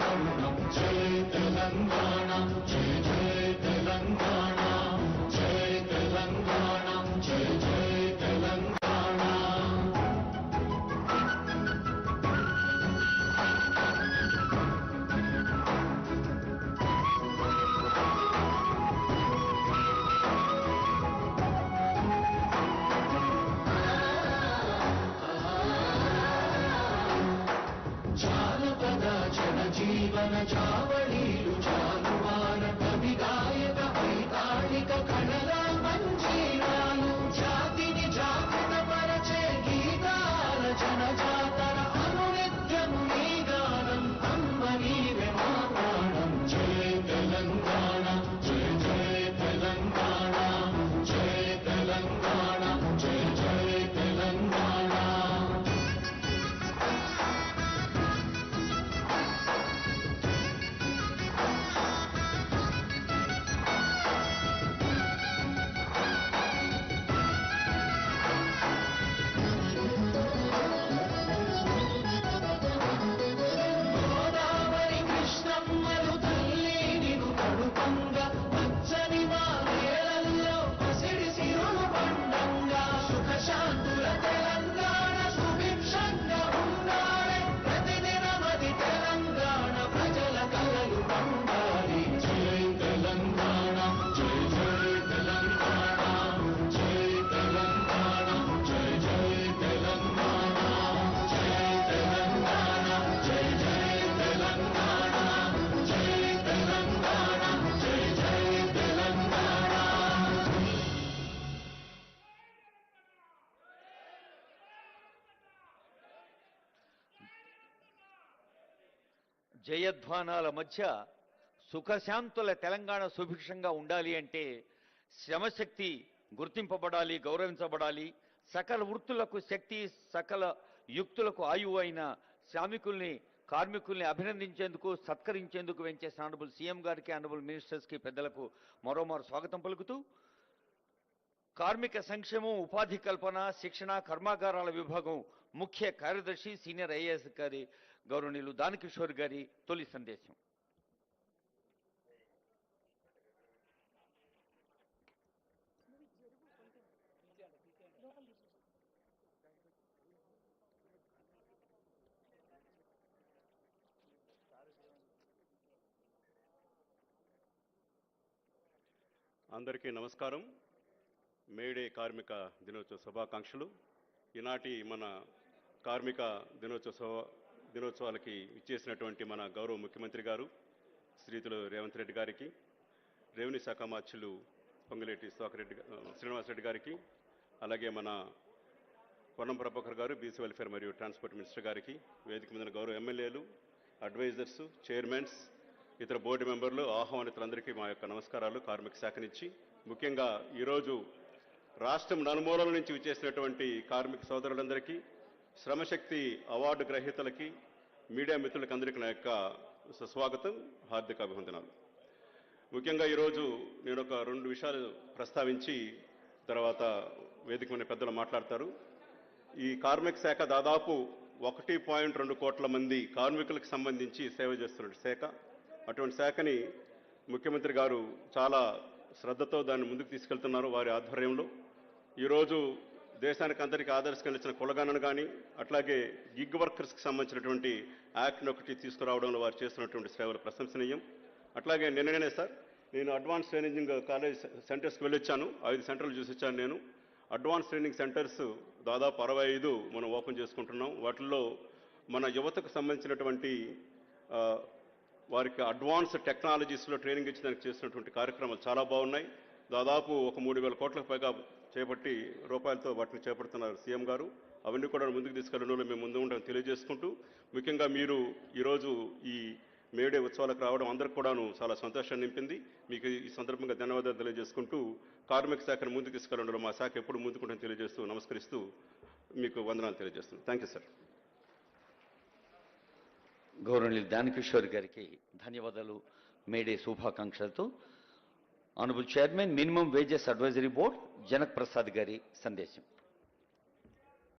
తరుణం జయ తెలంగాణ జయ జయ சாவன சாவன జయధ్వానాల మధ్య సుఖశాంతుల తెలంగాణ సుభిక్షంగా ఉండాలి అంటే శ్రమశక్తి గుర్తింపబడాలి గౌరవించబడాలి. సకల వృత్తులకు శక్తి సకల యుక్తులకు ఆయువు అయిన శ్రామికుల్ని కార్మికుల్ని అభినందించేందుకు సత్కరించేందుకు వెంచేసిన ఆనబుల్ సీఎం గారికి అనబుల్ మినిస్టర్స్కి పెద్దలకు మరోమారు స్వాగతం పలుకుతూ కార్మిక సంక్షేమం ఉపాధి కల్పన శిక్షణ కర్మాగారాల విభాగం ముఖ్య కార్యదర్శి సీనియర్ ఐఏఎస్ గారి గౌరవనీయులు దానకిషోర్ గారి తొలి సందేశం. అందరికీ నమస్కారం. మేడే కార్మిక దినోత్సవ శుభాకాంక్షలు. ఈనాటి మన కార్మిక దినోత్సవ దినోత్సవాలకి ఇచ్చేసినటువంటి మన గౌరవ ముఖ్యమంత్రి గారు శ్రీతులు రేవంత్ రెడ్డి గారికి రెవెన్యూ శాఖ మార్చులు పొంగులేటి సుధాకర్ రెడ్డి శ్రీనివాసరెడ్డి గారికి అలాగే మన పొన్నం ప్రభాకర్ గారు బీసీ వెల్ఫేర్ మరియు ట్రాన్స్పోర్ట్ మినిస్టర్ గారికి వేదిక మీద గౌరవ ఎమ్మెల్యేలు అడ్వైజర్స్ చైర్మన్స్ ఇతర బోర్డు మెంబర్లు ఆహ్వానితులందరికీ మా యొక్క నమస్కారాలు కార్మిక శాఖ నుంచి. ముఖ్యంగా ఈరోజు రాష్ట్రం నలుమూలల నుంచి విచ్చేసినటువంటి కార్మిక సోదరులందరికీ శ్రమశక్తి అవార్డు గ్రహీతలకి మీడియా మిత్రులకి అందరికీ నా యొక్క సుస్వాగతం హార్దిక అభివందనాలు ముఖ్యంగా ఈరోజు నేను ఒక రెండు విషయాలు ప్రస్తావించి తర్వాత వేదిక మీద పెద్దలు మాట్లాడతారు. ఈ కార్మిక శాఖ దాదాపు ఒకటి పాయింట్ రెండు కోట్ల మంది కార్మికులకు సంబంధించి సేవ చేస్తున్న శాఖ. అటువంటి శాఖని ముఖ్యమంత్రి గారు చాలా శ్రద్ధతో దాన్ని ముందుకు తీసుకెళ్తున్నారు వారి ఆధ్వర్యంలో. ఈరోజు దేశానికి అందరికీ ఆదర్శంగా ఇచ్చిన కులగణను కానీ అట్లాగే గిగ్ వర్కర్స్కి సంబంధించినటువంటి యాక్ట్ని ఒకటి తీసుకురావడంలో వారు చేస్తున్నటువంటి సేవలు ప్రశంసనీయం. అట్లాగే నిన్ననే సార్ నేను అడ్వాన్స్ ట్రైనింగ్ కాలేజ్ సెంటర్స్కి వెళ్ళొచ్చాను. ఐదు సెంటర్లు చూసొచ్చాను నేను. అడ్వాన్స్ ట్రైనింగ్ సెంటర్స్ దాదాపు అరవై ఐదు మనం ఓపెన్ చేసుకుంటున్నాం. వాటిల్లో మన యువతకు సంబంధించినటువంటి వారికి అడ్వాన్స్ టెక్నాలజీస్లో ట్రైనింగ్ ఇచ్చేదానికి చేసినటువంటి కార్యక్రమాలు చాలా బాగున్నాయి. దాదాపు ఒక మూడు వేల కోట్లకు పైగా చేపట్టి రూపాయలతో వాటిని చేపడుతున్నారు సీఎం గారు. అవన్నీ కూడా ముందుకు తీసుకెళ్ళడంలో మేము ముందు ఉండడం తెలియజేసుకుంటూ ముఖ్యంగా మీరు ఈరోజు ఈ మేడే ఉత్సవాలకు రావడం అందరికి కూడాను చాలా సంతోషాన్ని నింపింది. మీకు ఈ సందర్భంగా ధన్యవాదాలు తెలియజేసుకుంటూ కార్మిక శాఖను ముందుకు తీసుకెళ్ళడంలో మా శాఖ ఎప్పుడు ముందుకుంటుందని తెలియజేస్తూ నమస్కరిస్తూ మీకు వందనాలు తెలియజేస్తున్నాను. Thank you sir. గౌరవనీయులు దానకిషోర్ గారికి ధన్యవాదాలు. May Day శుభాకాంక్షలతో honourable chairman minimum wages advisory board Janak Prasad గారి సందేశం